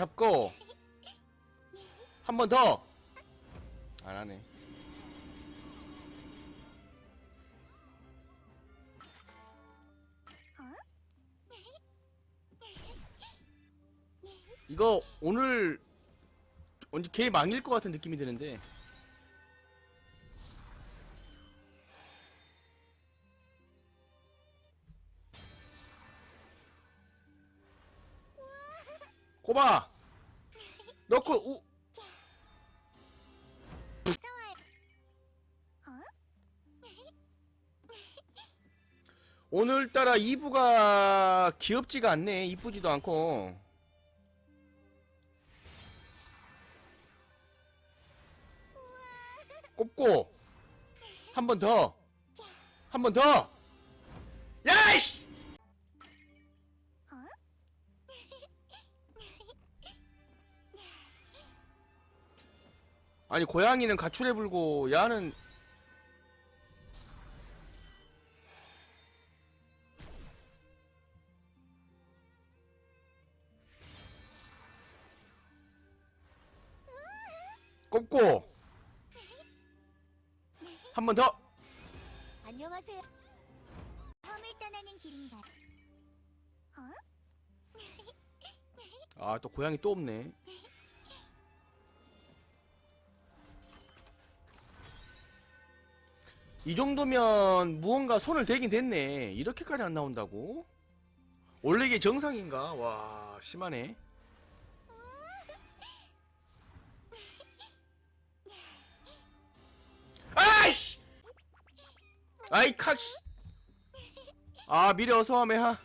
잡고 한 번 더. 안 하네. 이거 오늘 언제 개 망일 것 같은 느낌이 드는데. 꼬마! 넣고 우 오늘따라 2부가 귀엽지가 않네. 이쁘지도 않고. 꼽고 한 번 더. 한 번 더. 야이씨! 아니 고양이는 가출해 불고 야는 꼽고 한 번 더. 안녕하세요. 섬을 떠나는 길인가? 어? 아 또 고양이 또 없네. 이 정도면 무언가 손을 대긴 됐네. 이렇게까지 안 나온다고? 원래 이게 정상인가? 와 심하네. 아이씨! 아이 칵씨! 아 미래 어서와 메 하.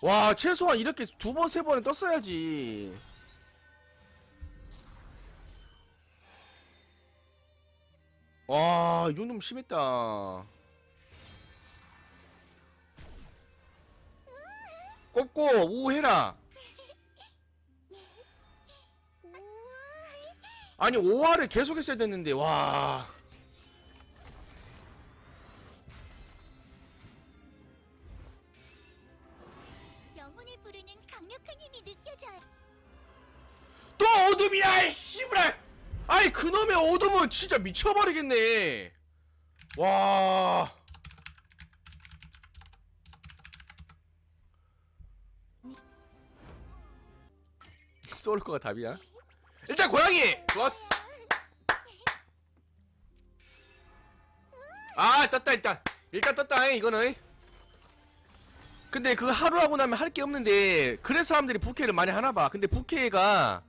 와 최소한 이렇게 두 번 세 번은 떴어야지. 와, 이 정도면 심했다. 꼽고 우해라. 아니 5화를 계속 했어야 됐는데 와. 영혼을 부르는 강력한 힘이 느껴져요. 또 어둠이야, 이 씨부랄! 아이, 그놈의 어둠은 진짜 미쳐버리겠네. 와. 소울코가 답이야. 일단 고양이! 좋았어. 아, 떴다, 일단. 일단 떴다, 이거는. 근데 그 하루 하고 나면 할 게 없는데, 그래서 사람들이 부캐를 많이 하나봐. 근데 부캐가,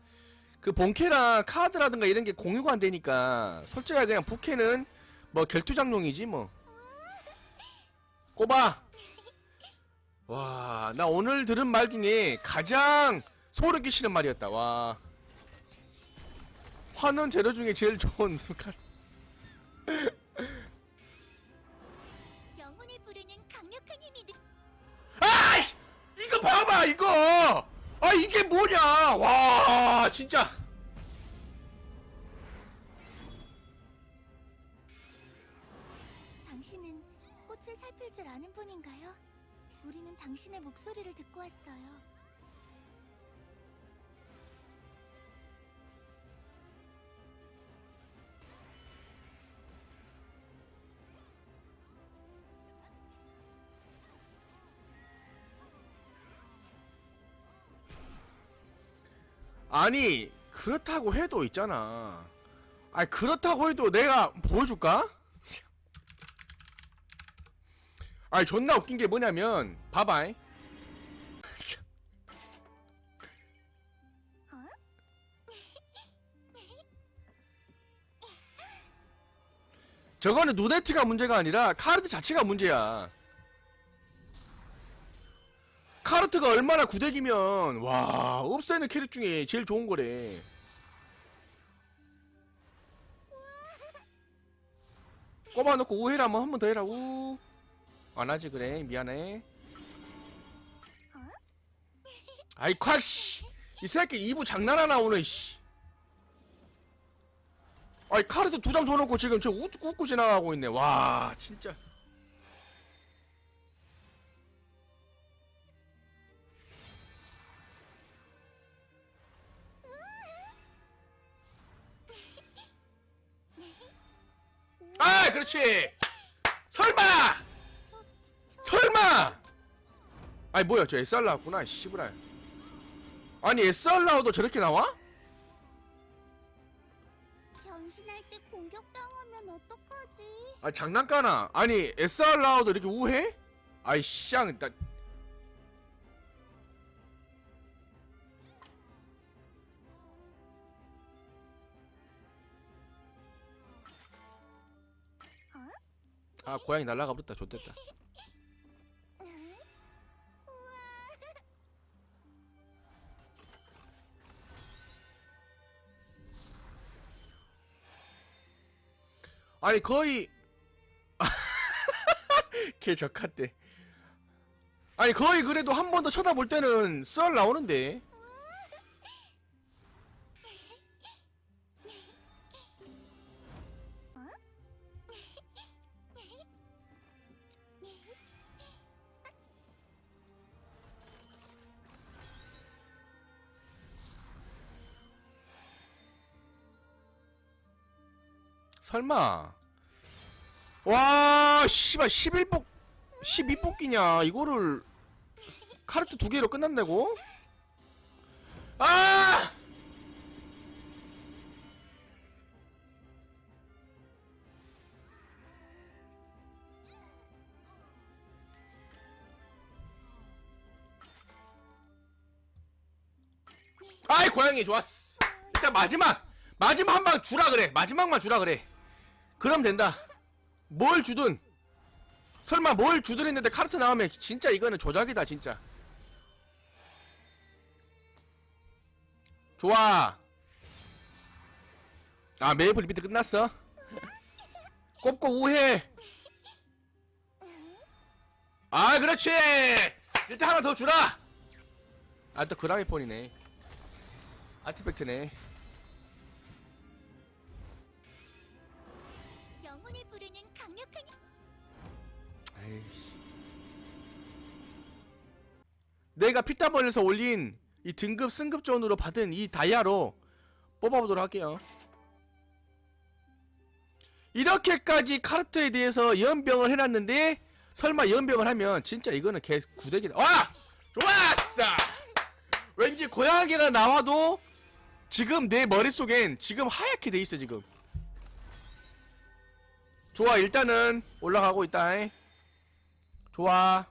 그 본캐랑 카드라든가 이런 게 공유가 안 되니까 솔직하게 그냥 부캐는 뭐 결투장용이지 뭐. 꼽아 와나 오늘 들은 말 중에 가장 소름 끼치는 말이었다. 와. 환원 재료 중에 제일 좋은 칼 영혼을 부르는 강력한 힘이 느... 아이씨! 이거 봐봐 이거 아 이게 뭐냐 와 진짜 당신은 꽃을 살필 줄 아는 분인가요? 우리는 당신의 목소리를 듣고 왔어요. 아니 그렇다고 해도 있잖아. 아니 그렇다고 해도 내가 보여줄까? 아니 존나 웃긴 게 뭐냐면 봐봐 저거는 누네트가 문제가 아니라 카르트 자체가 문제야 카르트가 얼마나 구대기면 와 없애는 캐릭 중에 제일 좋은 거래. 꼽아놓고 우해라 한번 더 해라. 우. 안하지 그래. 미안해. 아이 콱씨. 이 새끼 2부 장난하나 오늘 씨. 아이 카르트 두 장 줘놓고 지금 저 웃, 웃고 지나가고 있네. 와 진짜 그렇지 설마 설마 아니 뭐야 저 SR 나왔구나 씨부랄 아니 SR 나와도 저렇게 나와? 변신할 때 공격당하면 어떡하지? 아 장난까나 아니 SR 나와도 이렇게 우해? 아이 쌍 나... 아 고양이 날라가 버렸다. 좋됐다. 아니 거의 걔 적한데. 아니 거의 그래도 한 번 더 쳐다볼 때는 썰 나오는데 설마. 와 씨발 11뽑 12뽑기냐. 이거를 카르트 두 개로 끝난다고? 아! 아이 고양이 좋았어. 일단 마지막 마지막 한 방 주라 그래. 마지막만 주라 그래 그럼 된다. 뭘 주든. 설마 뭘 주든 했는데 카르트 나오면 진짜 이거는 조작이다 진짜. 좋아. 아 메이플 리비트 끝났어? 꼽고 우해 아 그렇지! 일단 하나 더 주라! 아 또 그라미폰이네. 아티팩트네 에이씨. 내가 피타벌에서 올린 이 등급 승급 존으로 받은 이 다이아로 뽑아보도록 할게요. 이렇게까지 카르트에 대해서 연병을 해놨는데 설마 연병을 하면 진짜 이거는 개 구대기다. 와! 좋았어! 왠지 고양이가 나와도 지금 내 머릿속엔 지금 하얗게 돼 있어 지금. 좋아 일단은 올라가고 있다. 잉. 좋아.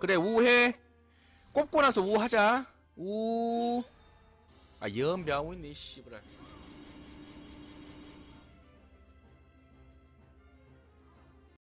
그래 우해. 꼽고 나서 우하자. 우. 아 연병하고 있네 씨부라.